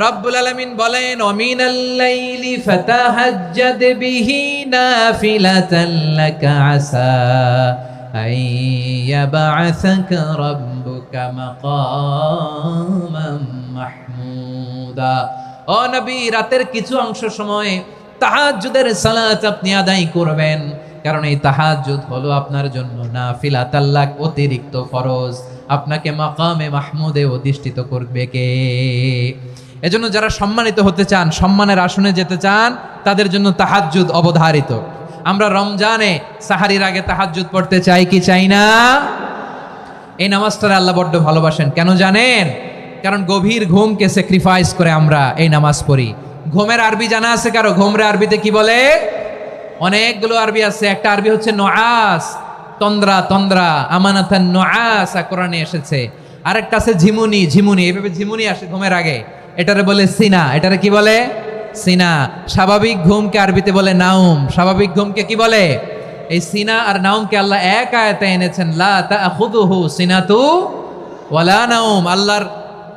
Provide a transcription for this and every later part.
রব্বুল আলামিন বলেন, অমিনাল লাইলি ফাতাহাজ্জাদ বিহি নাফিলাতান লাকা আসা আইয়াবা'সাকা রাব্বুকা মাকামান মাহমুদা। ও রাতের কিছু অংশ সময় তাহাজ্জুদের সালাত আপনি আদায় করবেন, কারণ এই তাহাজ্জুদ হলো আপনার জন্য নাফিলা তাল্লাক অতিরিক্ত ফরজ। আপনাকে মাকামে মাহমুদে অধিষ্ঠিত করবে কে? এজন্য যারা সম্মানিত হতে চান, সম্মানের আসনে যেতে চান, তাদের জন্য তাহাজ্জুদ অবধারিত। আমরা রমজানে সাহারির আগে তাহাজ্জুদ পড়তে চাই কি চাই না? এই নামাজটা আল্লাহ বড্ড ভালোবাসেন। কেন জানেন? কারণ গভীর ঘুমকে স্যাক্রিফাইস করে আমরা এই নামাজ পড়ি। ঘুমের আরবি জানা আছে কারও? ঘুমরে আরবিতে কি বলে? অনেকগুলো আরবি আছে। একটা আরবি হচ্ছে নোয়াস। তন্দ্রা তন্দ্রা আমানাথান নোয়াস। কোরআনে এসেছে। আরেকটা আছে ঝিমুনি ঝিমুনি। এইভাবে ঝিমুনি আসে ঘুমের আগে। এটারে বলে সিনা, এটারে কি বলে? সিনা। স্বাভাবিক ঘুমকে আরবিতে বলে নাউম স্বাভাবিক ঘুমকে কি বলে? এই সিনা আর নাউমকে আল্লাহ এক আয়াতে এনেছেন, লা তাখুদুহু সিনাতু ওয়ালা নাউম আল্লাহর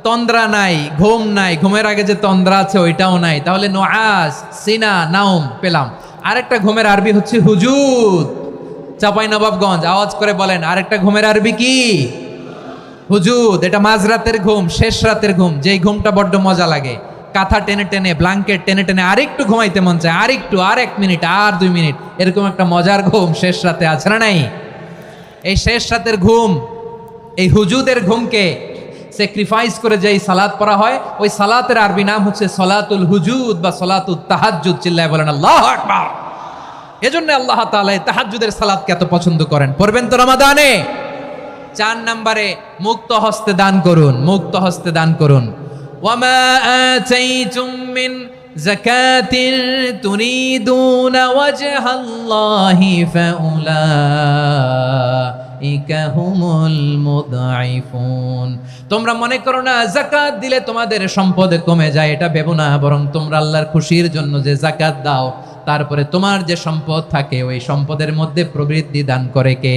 তন্দ্রা নাই, ঘুম নাই। ঘুমের আগে যে তন্দ্রা আছে ওইটাও নাই। তাহলে নোয়াজ, সিনা নাউম পেলাম। আরেকটা ঘুমের আরবি হচ্ছে হুজুদ। চাপাই নবাবগঞ্জ আওয়াজ করে বলেন, আরেকটা ঘুমের আরবি কি? হুজুদ এটা মাঝরাতের ঘুম, শেষ রাতের ঘুম, যেই ঘুমটা বড্ড মজা লাগে। কাঁথা টেনে টেনে, ব্লাঙ্কেট টেনে টেনে আরেকটু ঘুমাইতে মন চায়, আরেকটু, আর এক মিনিট, আর দুই মিনিট, এরকম একটা মজার ঘুম শেষ রাতে আছে না নাই? এই শেষ রাতের ঘুম, এই হুজুদের ঘুমকে স্যাক্রিফাইস করে যেই সালাত পড়া হয়, ওই সালাতের আরবি নাম হচ্ছে সলাতুল হুজুদ বা সলাতুল তাহাজ্জুদ, চিল্লায় বলেন, আল্লাহ এজন্য আল্লাহ তাআলা এই তাহাজ্জুদের সালাতকে এত পছন্দ করেন। পড়বেন তো রমাদানে? চার নম্বরে মুক্ত হস্তে দান করুন, মুক্ত হস্তে দান করুন। ওয়ামা তোমরা মনে করো না যাকাত দিলে তোমাদের সম্পদ কমে যায়, এটা ভেবো না, বরং তোমরা আল্লাহর খুশির জন্য যে যাকাত দাও, তারপরে তোমার যে সম্পদ থাকে, ওই সম্পদের মধ্যে প্রবৃদ্ধি দান করে কে?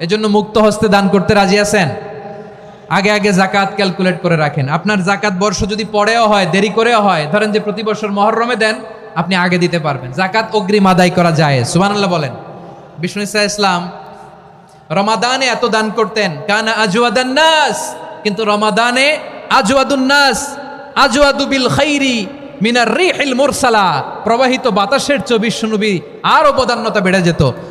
এজন্য মুক্ত হস্তে দান করতে রাজি আছেন? আগে আগে জাকাত ক্যালকুলেট করে রাখেন। আপনার জাকাত বর্ষ যদি পরেও হয়, দেরি করেও হয়, ধরেন যে প্রতি বছর মহরমে দেন, আপনি আগে দিতে পারবেন। জাকাত অগ্রিম আদায় করা যায়। সুবহানাল্লাহ বলেন। বিষ্ণু ইসা ইসলাম, রমাদানে এত দান করতেন, কানা আজওয়াদান নাস কিন্তু রমাদানে আজওয়াদুন্নাস আজওয়াদু বিল খাইরি মিনার রিহিল মুরসালা প্রবাহিত বাতাসের চব্বিশ নবী, আরও বদান্যতা বেড়ে যেত।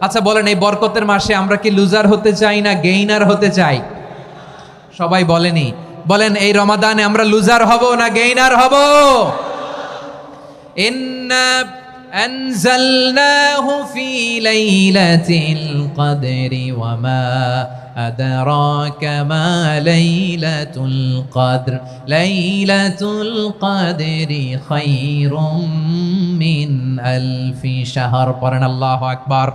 আচ্ছা বলেন এই বরকতের মাসে আমরা কি লুজার হতে চাই না গেইনার হতে চাই সবাই বলেনি বলেন এই রমাদানে আমরা লুজার হব না গেইনার হব ইন্না أنزلناه في ليلة القدر وما أدراك ما ليلة القدر ليلة القدر خير من ألف شهر قرن الله أكبر